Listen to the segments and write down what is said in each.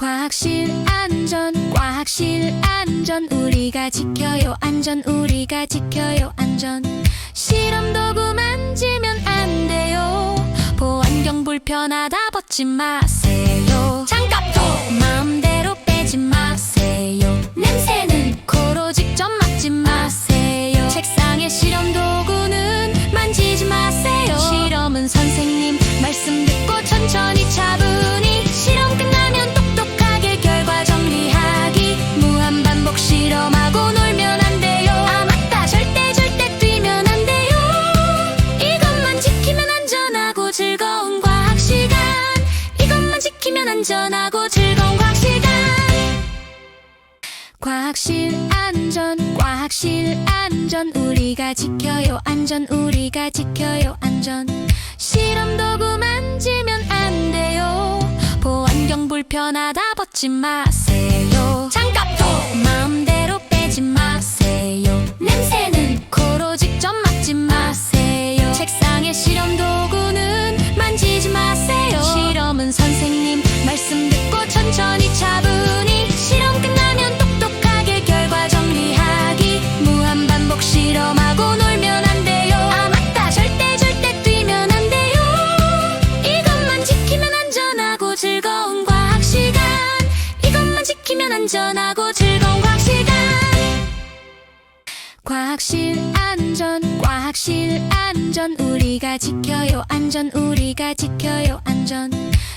과학실 안전 과학실 안전. 우리가 지켜요 안전. 우리가 지켜요 안전. 실험 도구 만지면 안 돼요. 보안경 불편하다 벗지 마세요. 안전 우리가 지켜요. 안전 우리가 지켜요. 안전. 실험도구 만지면 안 돼요. 보안경 불편하다 벗지 마세요. 우리가 지켜요 안전 우리가 지켜요 안전.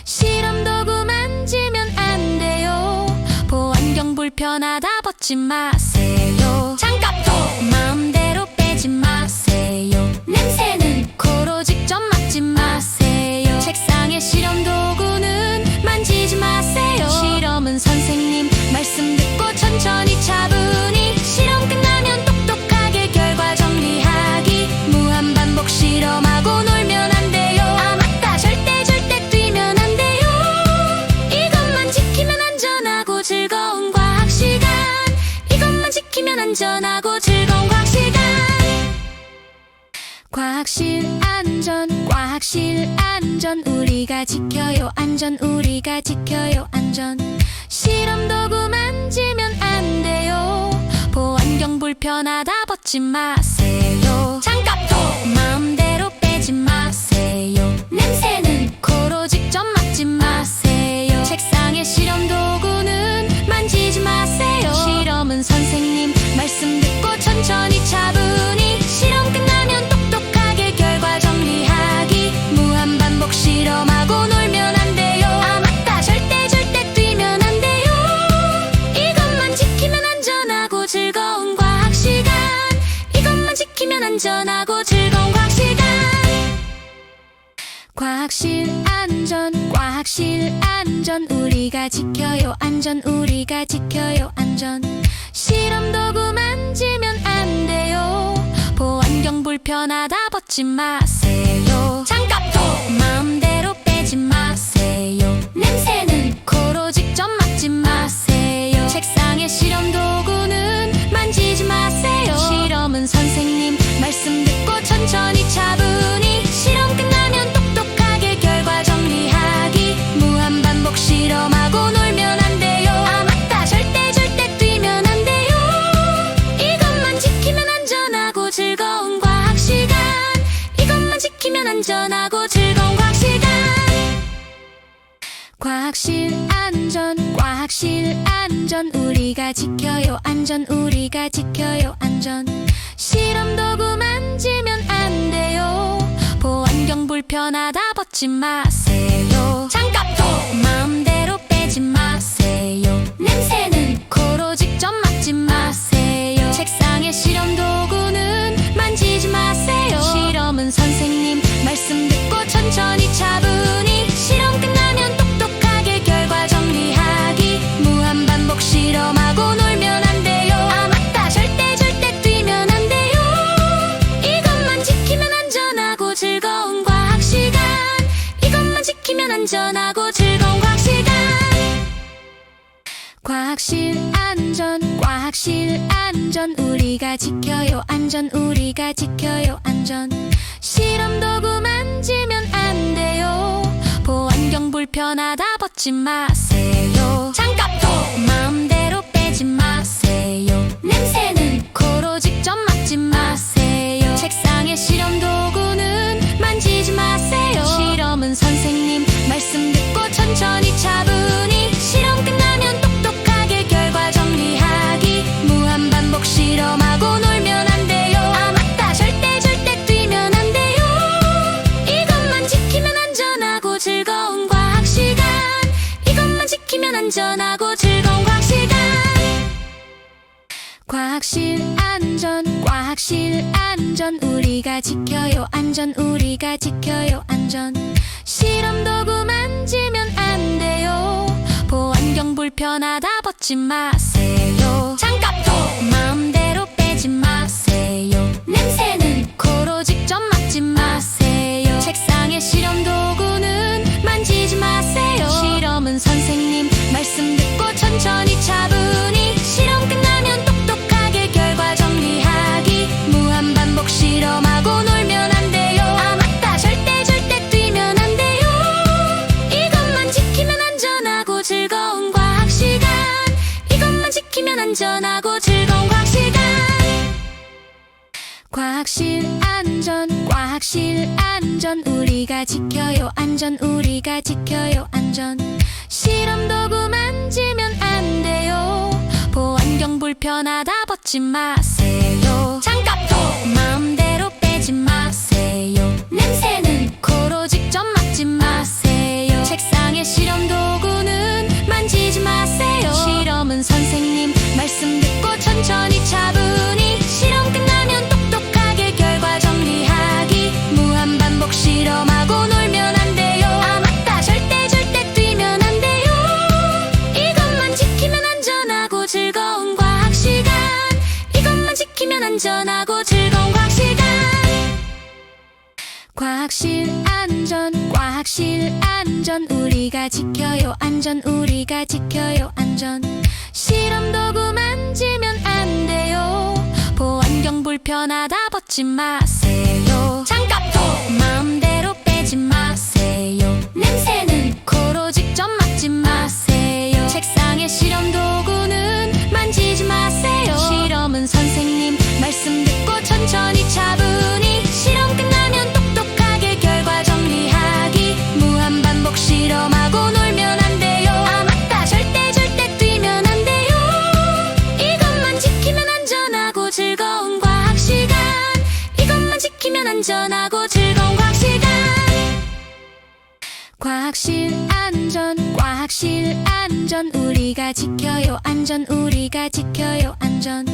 실험 도구 만지면 안 돼요. 보안경 불편하다 벗지 마세요. 장갑도 마음대로 빼지 마세요. 냄새는 코로 직접 맡지 마세요. 책상에 실험 도구는 만지지 마세요. 실험은 선생님 말씀 듣고 천천히 잡으세요 안전 우리가 지켜요. 안전 우리가 지켜요. 안전. 실험 도구 만지면 안 돼요. 보안경 불편하다 벗지 마세요. 장갑도! 마음대로 과학실 안전 과학실 안전. 우리가 지켜요 안전. 우리가 지켜요 안전. 실험 도구 만지면 안 돼요. 보안경 불편하다 벗지 마세요. 장갑도 마음 안전 우리가 지켜요. 안전 우리가 지켜요. 안전. 실험 도구 만지면 안 돼요. 보안경 불편하다 벗지 마세요. 지켜요 안전. 우리가 지켜요 안전. 실험 도구 만지면 안 돼요. 보안경 불편하다 벗지 마세요. 장갑도 마음대로 빼지 마세요. 냄새는 코로 직접 맡지 마세요. 책상에 실험 도구는 만지지 마세요. 실험은 선생님 말씀 듣고 천천히 차분히 실험 끝나면 똑똑하게 결과 정리하기. 무한 반복 실험하고 우리가 지켜요 안전 우리가 지켜요 안전. 실험 도구 만지면 안 돼요. 보안경 불편하다 벗지 마세요. 장갑 안전하고 즐거운 과학 시간. 과학실 안전 과학실 안전. 우리가 지켜요 안전. 우리가 지켜요 안전. 실험 도구 만지면 안 돼요. 보안경 불편하다 벗지 마세요. 장갑도 과학실 안전 과학실 안전. 우리가 지켜요 안전. 우리가 지켜요 안전. 실험 도구 만지면 안 돼요. 보안경 불편하다 벗지 마세요 우리가 지켜요. 안전 우리가 지켜요. 안전.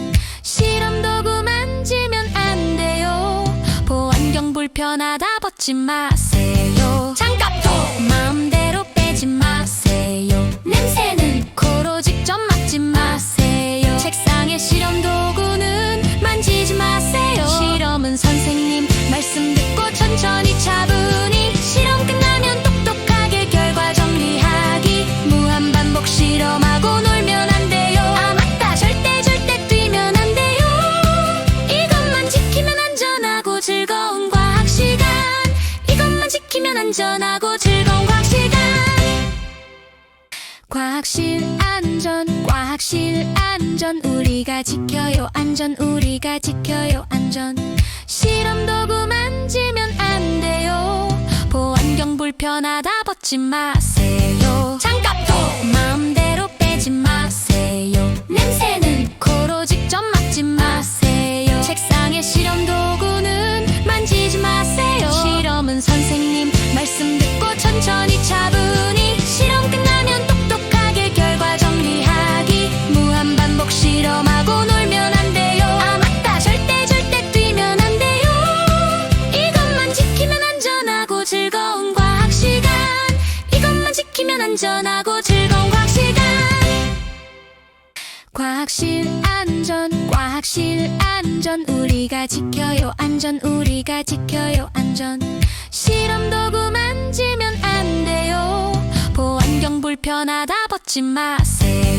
실험 도구 만지면 안 돼요. 보안경 불편하다 벗지 마세요. 장갑도 마음대로 빼지 마세요. 냄새는 코로 직접 맡지 마세요. 책상에 실험 도구는 만지지 마세요. 실험은 선생님 말씀 듣고 천천히 차분 우리가 지켜요 안전 우리가 지켜요 안전. 실험 도구 만지면 안 돼요. 보안경 불편하다 벗지 마세요. 장갑도 마음대로 빼지 마세요. 냄새는 코로 직접 맡지 마세요. 책상에 실험 도구는 만지지 마세요. 실험은 선생님 말씀 듣고 천천히 차분 우리가 지켜요 안전 우리가 지켜요 안전. 실험 도구 만지면 안 돼요. 보안경 불편하다 벗지 마세요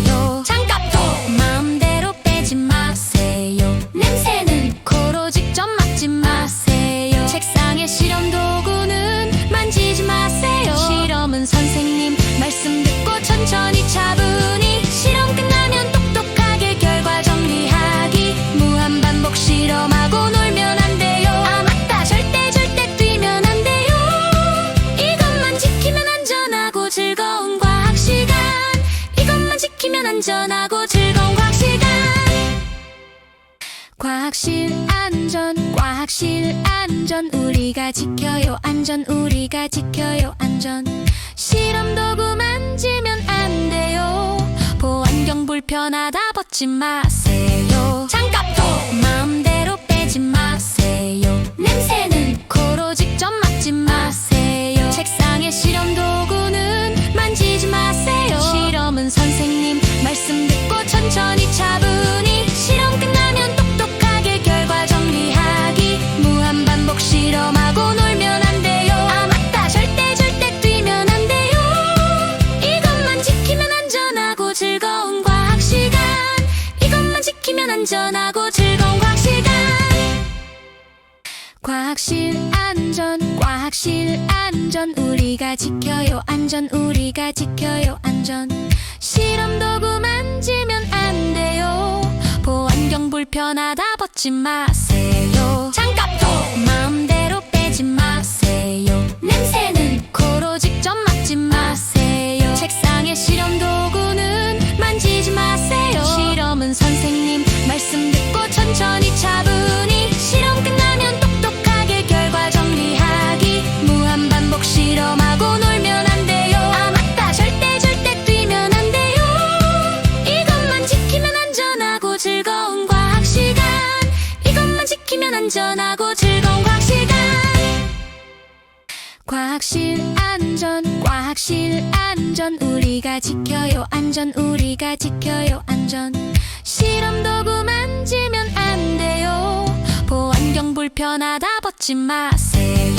과학실 안전 과학실 안전. 우리가 지켜요 안전. 우리가 지켜요 안전. 실험 도구 만지면 안 돼요. 보안경 불편하다 벗지 마세요. 지켜요 안전. 우리가 지켜요 안전. 실험 도구 만지면 안 돼요. 보안경 불편하다 벗지 마세요. 장갑도 마음대로 빼지 마세요. 냄새는 코로 직접 맡지 마세요. 책상에 실험 도구는 만지지 마세요. 실험은 선생님 말씀 듣고 천천히 차분히 우리가 지켜요 안전 우리가 지켜요 안전. 실험 도구 만지면 안 돼요. 보안경 불편하다 벗지 마세요.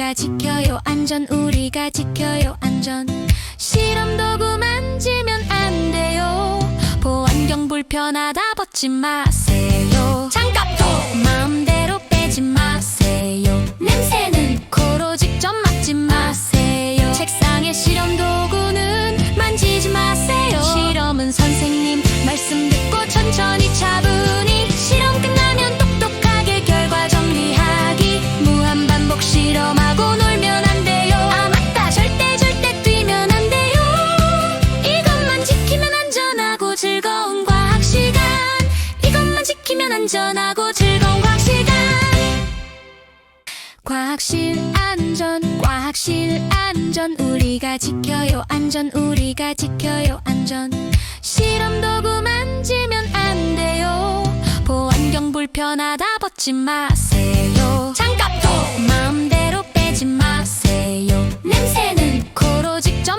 우리가 지켜요. 안전 우리가 지켜요. 안전. 실험도구 만지면 안 돼요. 보안경 불편하다 벗지 마세요. 안전하고 즐거운 과학시간. 과학실 안전 과학실 안전. 우리가 지켜요 안전. 우리가 지켜요 안전. 실험 도구 만지면 안 돼요. 보안경 불편하다 벗지 마세요. 장갑도 마음대로 빼지 마세요. 냄새는 코로 직접